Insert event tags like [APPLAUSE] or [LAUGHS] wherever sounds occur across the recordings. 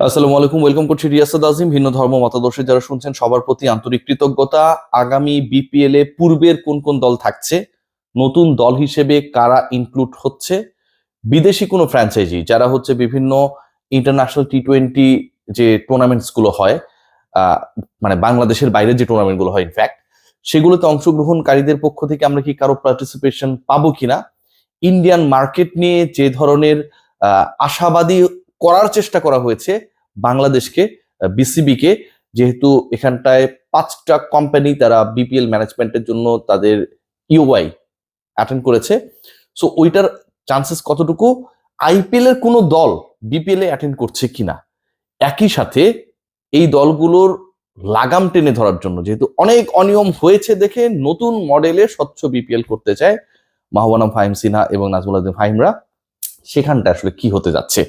আসসালামু আলাইকুম, ওয়েলকাম করছি রিয়াসাদ আজিম ভিন্ন ধর্ম মতাদর্শী যারা শুনছেন, সবার প্রতি আন্তরিক কৃতজ্ঞতা। আগামী বিপিএল এ পূর্বের কোন কোন দল থাকছে, নতুন দল হিসেবে কারা ইনক্লুড হচ্ছে, বিদেশি কোনো ফ্র্যাঞ্চাইজি যারা হচ্ছে বিভিন্ন ইন্টারন্যাশনাল টি টোয়েন্টি যে টুর্নামেন্টসগুলো হয় মানে বাংলাদেশের বাইরে যে টুর্নামেন্টগুলো হয় ইনফ্যাক্ট সেগুলোতে অংশগ্রহণকারীদের পক্ষ থেকে আমরা কি কারও পার্টিসিপেশন পাবো কিনা? ইন্ডিয়ান মার্কেট নিয়ে যে ধরনের আশাবাদী করার চেষ্টা করা হয়েছে বাংলাদেশকে বিসিবি কে যেহেতু এখানটায় পাঁচটা কোম্পানি তারা বিপিএল ম্যানেজমেন্টের জন্য তাদের ইউআই অ্যাটেন্ড করেছে। সো ওইটার চান্সেস কতটুকু? আইপিএল এর কোনো দল বিপিএল এ অ্যাটেন্ড করছে কিনা? একই সাথে এই দলগুলোর লাগাম টেনে ধরার জন্য, যেহেতু অনেক অনিয়ম হয়েছে দেখে নতুন মডেলে স্বচ্ছ বিপিএল করতে চায় মাহবানা ফাহিম সিনহা এবং নাজমুল আদিম ফাহিমরা। সেখানটা আসলে কি হতে যাচ্ছে?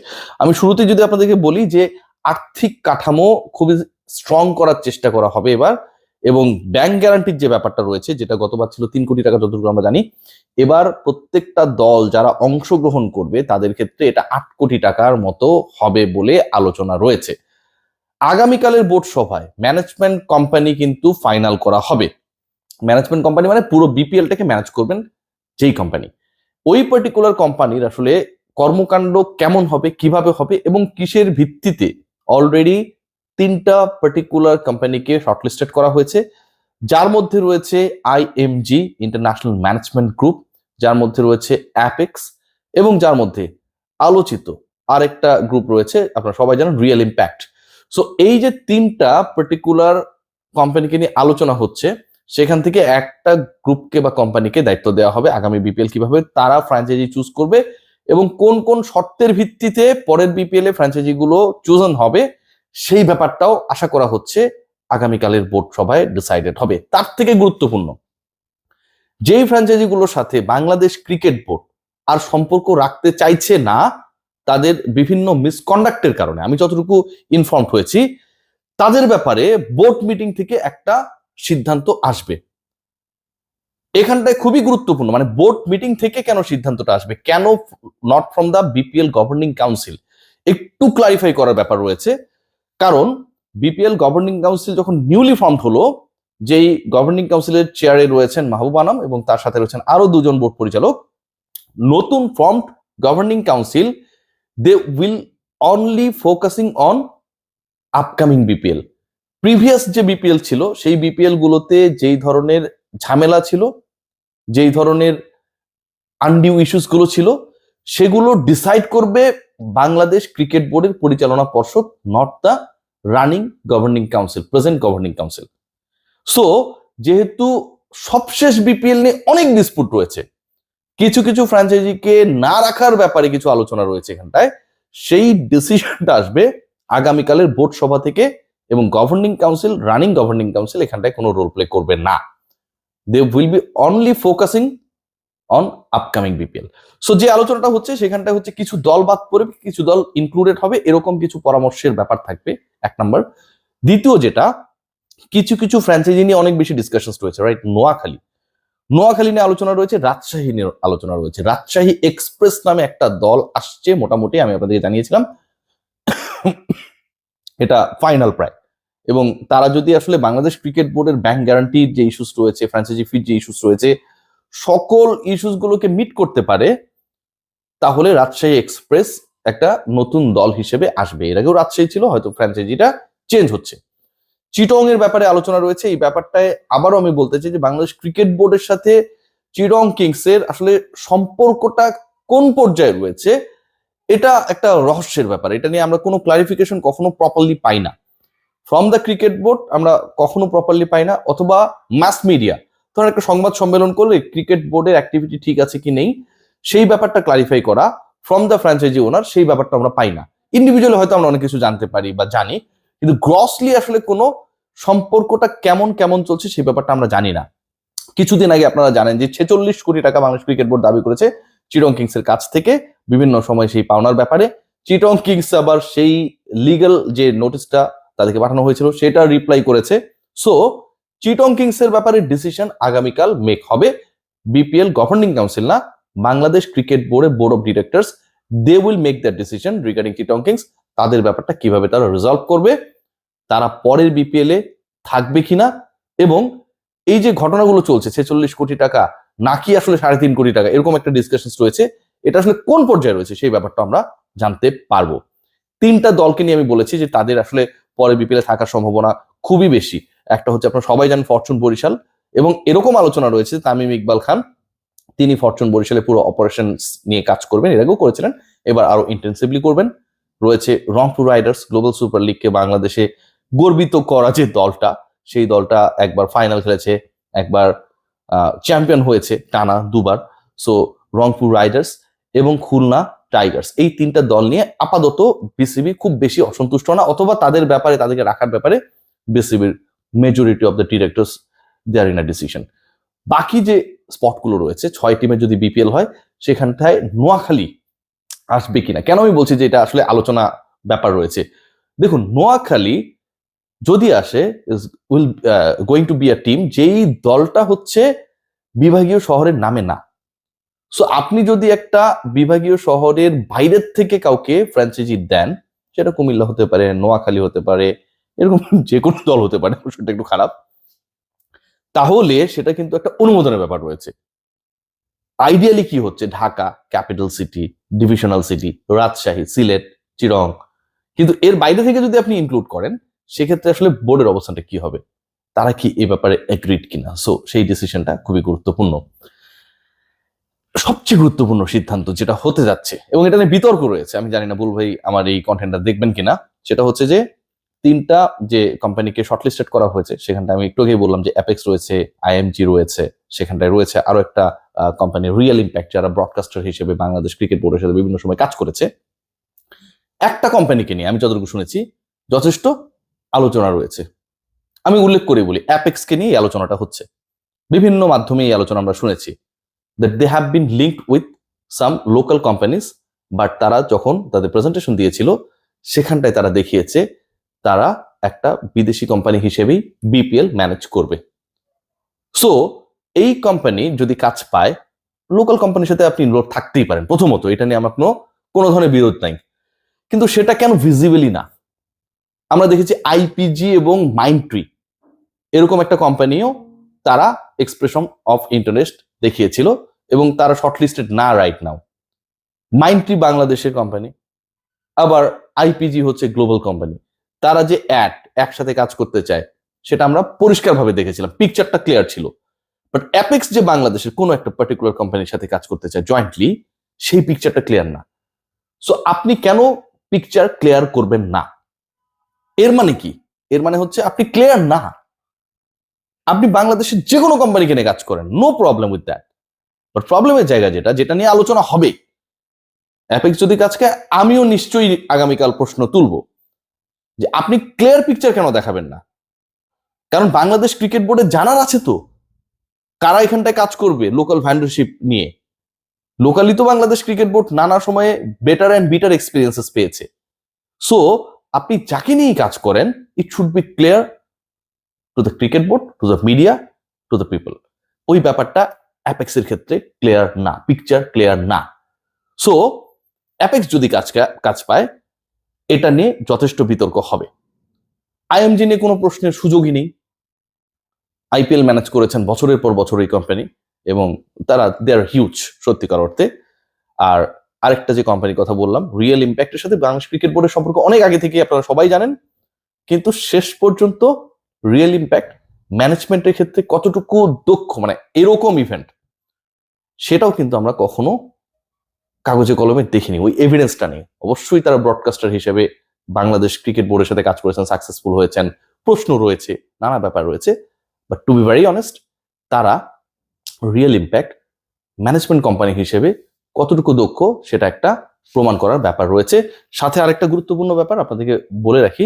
আমি শুরুতে যদি আপনাদেরকে বলি যে আর্থিক কাঠামো খুবই স্ট্রং করার চেষ্টা করা হবে এবার এবং ব্যাংক গ্যারান্টির যে ব্যাপারটা রয়েছে, যেটা গতবার ছিল তিন কোটি টাকা যতটুকু আমরা জানি, এবার প্রত্যেকটা দল যারা অংশগ্রহণ করবে তাদের ক্ষেত্রে এটা আট কোটি টাকার মতো হবে বলে আলোচনা রয়েছে। আগামীকালের বোর্ড সভায় ম্যানেজমেন্ট কোম্পানি কিন্তু ফাইনাল করা হবে। ম্যানেজমেন্ট কোম্পানি মানে পুরো বিপিএলটাকে ম্যানেজ করবেন যেই কোম্পানি ওই পার্টিকুলার কোম্পানির আসলে কর্মকাণ্ড কেমন হবে, কীভাবে হবে এবং কিসের ভিত্তিতে অলরেডি তিনটা পার্টিকুলার কোম্পানিকে শর্টলিস্টেড করা হয়েছে। যার মধ্যে রয়েছে আইএমজি ইন্টারন্যাশনাল ম্যানেজমেন্ট গ্রুপ যার মধ্যে রয়েছে অ্যাপেক্স এবং যার মধ্যে আলোচিত আরেকটা গ্রুপ রয়েছে, আপনারা সবাই জানেন রিয়েল ইম্প্যাক্ট সো এই যে তিনটা পার্টিকুলার কোম্পানিকে নিয়ে আলোচনা হচ্ছে, সেখান থেকে একটা গ্রুপকে বা কোম্পানিকে দায়িত্ব দেওয়া হবে। আগামী বিপিএল কীভাবে, তারা ফ্র্যাঞ্চাইজি চুজ করবে এবং কোন কোন শর্তের ভিত্তিতে পরের বিপিএল এ ফ্র্যাঞ্চাইজি গুলো চুজন হবে, সেই ব্যাপারটাও আশা করা হচ্ছে আগামীকালের বোর্ড সভায় ডিসাইডেড হবে। তার থেকে গুরুত্বপূর্ণ, যেই ফ্র্যাঞ্চাইজি গুলোর সাথে বাংলাদেশ ক্রিকেট বোর্ড আর সম্পর্ক রাখতে চাইছে না, তাদের বিভিন্ন মিসকন্ডাক্টের কারণে, আমি যতটুকু ইনফর্ম হয়েছি, তাদের ব্যাপারে বোর্ড মিটিং থেকে একটা সিদ্ধান্ত আসবে। এখানটায় খুবই গুরুত্বপূর্ণ মানে বোর্ড মিটিং থেকে কেন সিদ্ধান্তটা আসবে? কেন not from the BPL governing council একটু ক্লারিফাই করার ব্যাপার রয়েছে। কারণ বিপিএল গভর্নিং কাউন্সিল যখন নিউলি ফর্ম হলো, যেই গভর্নিং কাউন্সিলের চেয়ারে রয়েছেন মাহবুব আনাম এবং তার সাথে রয়েছেন আরও দুজন বোর্ড পরিচালক, নতুন form governing council they will only focusing on upcoming BPL previous যে বিপিএল ছিল, সেই বিপিএল গুলোতে যেই ধরনের ঝামেলা ছিল যেই ধরনের আনডিউ ইস্যুসগুলো ছিল, সেগুলো ডিসাইড করবে বাংলাদেশ ক্রিকেট বোর্ডের পরিচালনা পর্ষদ not the running governing council present governing council so যেহেতু সবশেষ বিপিএল নিয়ে অনেক ডিসপুট রয়েছে, কিছু কিছু ফ্র্যাঞ্চাইজিকে না রাখার ব্যাপারে কিছু আলোচনা রয়েছে এখানটায়, সেই ডিসিশনটা আসবে আগামীকালের বোর্ড সভা থেকে এবং governing council running governing council এখানটায় কোনো রোল প্লে করবে না। They will be only focusing on upcoming BPL so যে আলোচনাটা হচ্ছে সেখানটা হচ্ছে কিছু দল বাদ পড়বে কিছু দল ইনক্লুডেড হবে, এরকম কিছু পরামর্শের ব্যাপার থাকবে, এক নম্বর দ্বিতীয় যেটা, কিছু কিছু ফ্র্যাঞ্চাইজি নিয়ে অনেক বেশি ডিসকাশন রয়েছে রাইট নোয়াখালী। নোয়াখালী নিয়ে আলোচনা রয়েছে, রাজশাহী নিয়ে আলোচনা রয়েছে। রাজশাহী এক্সপ্রেস নামে একটা দল আসছে, মোটামুটি আমি আপনাদেরকে জানিয়েছিলাম। [COUGHS] এটা ফাইনাল প্রায় এবং তারা যদি আসলে বাংলাদেশ ক্রিকেট বোর্ডের ব্যাংক গ্যারান্টির যে ইস্যুস রয়েছে ফ্র্যাঞ্চাইজি ফির যে ইস্যুস রয়েছে, সকল ইস্যুস গুলোকে মিট করতে পারে, তাহলে রাজশাহী এক্সপ্রেস একটা নতুন দল হিসেবে আসবে। এর আগেও রাজশাহী ছিল, হয়তো ফ্র্যাঞ্চাইজিটা চেঞ্জ হচ্ছে। চিটং এর ব্যাপারে আলোচনা রয়েছে, এই ব্যাপারটায় আবারও আমি বলতে চাই যে বাংলাদেশ ক্রিকেট বোর্ডের সাথে চিটং কিংস এর আসলে সম্পর্কটা কোন পর্যায়ে রয়েছে, এটা একটা রহস্যের ব্যাপার। এটা নিয়ে আমরা কোনো ক্লারিফিকেশন কখনো প্রপারলি পাই না। ফ্রম দ্য ক্রিকেট বোর্ড আমরা কখনো প্রপারলি পাই না, অথবা মাস মিডিয়া ধরেন একটা সংবাদ সম্মেলন করলে ক্রিকেট বোর্ডের অ্যাক্টিভিটি ঠিক আছে কি নেই, সেই ব্যাপারটা ক্লারিফাই করা ফ্রম দ্য ফ্র্যাঞ্চাইজি ওনার সেই ব্যাপারটা আমরা পাই না। ইন্ডিভিজুয়ালি হয়তো আমরা অনেক কিছু জানতে পারি বা জানি, কিন্তু গ্রসলি আসলে কোনো সম্পর্কটা কেমন কেমন চলছে সেই ব্যাপারটা আমরা জানি না। কিছুদিন আগে আপনারা জানেন যে ছেচল্লিশ কোটি টাকা বাংলাদেশ ক্রিকেট বোর্ড দাবি করেছে চিরং কিংস এর কাছ থেকে, বিভিন্ন সময় সেই পাওনার ব্যাপারে। চিটং কিংস আবার সেই লিগ্যাল যে নোটিশটা তাদেরকে পাঠানো হয়েছিল, সেটা রিপ্লাই করেছে। সো চিটং কিংস এর ব্যাপারে ডিসিশন আগামীকাল মেক হবে। বিপিএল গভর্নিং কাউন্সিল না বাংলাদেশ ক্রিকেট বোর্ডের board of directors they will make that decision regarding Chittagong kings তাদের ব্যাপারটা কীভাবে তারা রিজলভ করবে, তারা পরের বিপিএল এ থাকবে কিনা, এবং এই যে ঘটনাগুলো চলছে, ছেচল্লিশ কোটি টাকা, নাকি আসলে সাড়ে তিন কোটি টাকা, এরকম একটা ডিসকাশন রয়েছে। এটা আসলে কোন পর্যায়ে রয়েছে, সেই ব্যাপারটা আমরা জানতে পারব। তিনটা দলকে নিয়ে আমি বলেছি যে তাদের আসলে পরে বিপিএল থাকার সম্ভাবনা খুবই বেশি। একটা হচ্ছে আপনারা সবাই জানেন ফরচুন বরিশাল এবং এরকম আলোচনা রয়েছে তামিম ইকবাল খান। তিনি ফরচুন বরিশালে পুরো অপারেশন নিয়ে কাজ করবেন, এর আগেও করেছিলেন, এবার আরও ইন্টেন্সিভলি করবেন। রয়েছে রংপুর রাইডার্স গ্লোবাল সুপার লিগকে বাংলাদেশে গর্বিত করা যে দলটা, সেই দলটা একবার ফাইনাল খেলেছে, একবার চ্যাম্পিয়ন হয়েছে টানা দুবার। সো রংপুর রাইডার্স এবং খুলনা টাইগার্স। এই তিনটা দল নিয়ে আপাতত বিসিবি খুব বেশি অসন্তুষ্ট না, অথবা তাদের ব্যাপারে, তাদেরকে রাখার ব্যাপারে বিসিবির majority of the directors there in a decision বাকি যে স্পটগুলো রয়েছে, ছয় টিমের যদি বিপিএল হয়, সেখানটায় নোয়াখালী আসবে কিনা? কেন আমি বলছি যে এটা আসলে আলোচনা ব্যাপার রয়েছে? দেখুন, নোয়াখালী যদি আসে will going to be a team যেই দলটা হচ্ছে বিভাগীয় শহরের নামে না সো আপনি যদি একটা বিভাগীয় শহরের বাইরের থেকে কাউকে ফ্র্যাঞ্চাইজি দেন, সেটা কুমিল্লা হতে পারে, নোয়াখালী হতে পারে, এরকম [LAUGHS] যে কোনো দল হতে পারে সেটা একটু খারাপ। তাহলে সেটা কিন্তু একটা অনুমোদনের ব্যাপার রয়েছে। আইডিয়ালি কি হচ্ছে? Dhaka capital city divisional city Rajshahi, Sylhet, চিরং। কিন্তু এর বাইরে থেকে যদি আপনি ইনক্লুড করেন, সেক্ষেত্রে আসলে বোর্ডের অবস্থানটা কি হবে? তারা কি এ ব্যাপারে এগ্রিড কিনা? সো সেই ডিসিশনটা খুবই গুরুত্বপূর্ণ। সবচেয়ে গুরুত্বপূর্ণ সিদ্ধান্ত যেটা হতে যাচ্ছে, এবং এটা নিয়ে বিতর্ক রয়েছে, আমি জানি না বুল ভাই আমার এই কন্টেন্টটা দেখবেন কিনা, সেটা হচ্ছে যে তিনটা যে কোম্পানিকে শর্টলিস্টেড করা হয়েছে সেখানটা আমি একটু আগেই বললাম যে অ্যাপেক্স রয়েছে আইএমজি রয়েছে, সেখানটায় রয়েছে আরও একটা কোম্পানি রিয়েল ইম্প্যাক্ট যারা ব্রডকাস্টার হিসেবে বাংলাদেশ ক্রিকেট বোর্ডের সাথে বিভিন্ন সময় কাজ করেছে। একটা কোম্পানিকে নিয়ে আমি যতটুকু শুনেছি, যথেষ্ট আলোচনা রয়েছে। আমি উল্লেখ করে বলি অ্যাপেক্সকে নিয়ে আলোচনাটা হচ্ছে। বিভিন্ন মাধ্যমে এই আলোচনা আমরা শুনেছি। That they have been linked with some local companies but তারা যখন তাদের প্রেজেন্টেশন দিয়েছিল, সেখানটায় তারা দেখিয়েছে তারা একটা বিদেশি কোম্পানি হিসেবেই বিপিএল ম্যানেজ করবে। সো এই কোম্পানি যদি কাজ পায় লোকাল কোম্পানির সাথে আপনি ইনভলভ থাকতেই পারেন, প্রথমত এটা নিয়ে আমার কোনো কোনো ধরনের বিরোধ নাই। কিন্তু সেটা কেন ভিজিবলি না? আমরা দেখেছি আইপিজি এবং মাইন্ডট্রি এরকম একটা কোম্পানিও তারা এক্সপ্রেশন অফ ইন্টারেস্ট দেখিয়েছিল এবং তারা শর্টলিস্টেড না রাইট নাও মাইন্ডট্রি বাংলাদেশের কোম্পানি আবার আইপিজি হচ্ছে গ্লোবাল কোম্পানি তারা যে অ্যাড একসাথে কাজ করতে চায়, সেটা আমরা পরিষ্কারভাবে দেখেছিলাম। পিকচারটা ক্লিয়ার ছিল। বাট অ্যাপেক্স যে বাংলাদেশের কোনো একটা পার্টিকুলার কোম্পানির সাথে কাজ করতে চায় জয়েন্টলি সেই পিকচারটা ক্লিয়ার না। সো আপনি কেন পিকচার ক্লিয়ার করবেন না? এর মানে কি? এর মানে হচ্ছে আপনি ক্লিয়ার না। আপনি বাংলাদেশের যে কোনো কোম্পানিকে নিয়ে কাজ করেন no problem with that but প্রবলেমের জায়গা যেটা যেটা নিয়ে আলোচনা হবে অ্যাপেক্স যদি কাজকে আমিও নিশ্চয়ই আগামীকাল প্রশ্ন তুলব যে আপনি ক্লিয়ার পিকচার কেন দেখাবেন না? কারণ বাংলাদেশ ক্রিকেট বোর্ডে জানার আছে তো, কারা এখানটায় কাজ করবে লোকাল ভ্যান্ডারশিপ নিয়ে। লোকালি তো বাংলাদেশ ক্রিকেট বোর্ড নানা সময়ে বেটার অ্যান্ড বিটার এক্সপিরিয়েন্সেস পেয়েছে। সো আপনি যাকে নিয়েই কাজ করেন it should be clear to the cricket board to the media to the people ওই ব্যাপারটা অ্যাপেক্সের ক্ষেত্রে ক্লিয়ার না পিকচার ক্লিয়ার না। সো অ্যাপেক্স যদি কাজ কাজ পায়, এটা নিয়ে যথেষ্ট বিতর্ক হবে। আইএমজি নিয়ে কোনো প্রশ্নের সুযোগই নেই। আইপিএল ম্যানেজ করেছেন বছরের পর বছর এই কোম্পানি এবং তারা দে আর হিউজ সত্যিকার অর্থে। আর আরেকটা যে কোম্পানির কথা বললাম রিয়েল ইম্প্যাক্টের সাথে বাংলাদেশ ক্রিকেট বোর্ডের সম্পর্ক অনেক আগে থেকে আপনারা সবাই জানেন। কিন্তু শেষ পর্যন্ত রিয়েল ইম্প্যাক্ট ম্যানেজমেন্টের ক্ষেত্রে কতটুকু দক্ষ মানে এরকম ইভেন্ট সেটাও কিন্তু আমরা কখনো কাগজে কলমে দেখিনি। ওই এভিডেন্সটা নেই অবশ্যই তারা ব্রডকাস্টার হিসেবে বাংলাদেশ ক্রিকেট বোর্ডের সাথে কাজ করেছেন সাকসেসফুল হয়েছেন, প্রশ্ন রয়েছে, নানা ব্যাপার রয়েছে। But to be very honest তারা রিয়েল ইম্প্যাক্ট ম্যানেজমেন্ট কোম্পানি হিসেবে কতটুকু দক্ষ, সেটা একটা প্রমাণ করার ব্যাপার রয়েছে। সাথে আরেকটা গুরুত্বপূর্ণ ব্যাপার আপনাদেরকে বলে রাখি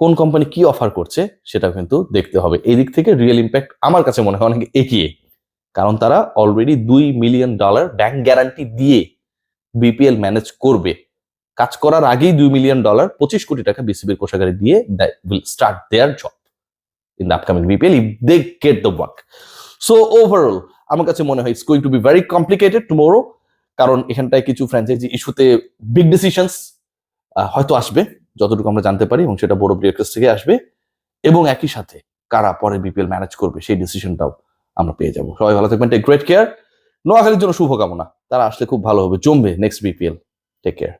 কোন কোম্পানি কি অফার করছে সেটা কিন্তু দেখতে হবে। এই দিক থেকে রিয়েল ইম্প্যাক্ট আমার কাছে মনে হয় অনেক এগিয়ে। কারণ তারা অলরেডি দুই মিলিয়ন ডলার ব্যাংক গ্যারান্টি দিয়ে বিপিএল ম্যানেজ করবে। কাজ করার আগেই দুই মিলিয়ন ডলার পঁচিশ কোটি টাকা বিসিবির কোষাগারে দিয়ে will start their job in the upcoming BPL if they get the work so overall আমার কাছে মনে হয় it's going to be very complicated tomorrow কারণ এখানটায় কিছু ফ্র্যাঞ্চাইজি ইস্যুতে বিগ ডিসিশনস হয়তো আসবে। যতটুকু আমরা জানতে পারি এবং সেটা বড় প্লেয়ার কাছ থেকে আসবে এবং একই সাথে কারা পরে বিপিএল ম্যানেজ করবে সেই ডিসিশনটাও আমরা পেয়ে যাব। সবাই ভালো থাকবেন টেক গ্রেট কেয়ার নোয়াখালীর জন্য শুভকামনা। তারা আসলে খুব ভালো হবে, জমবে নেক্সট বিপিএল টেক কেয়ার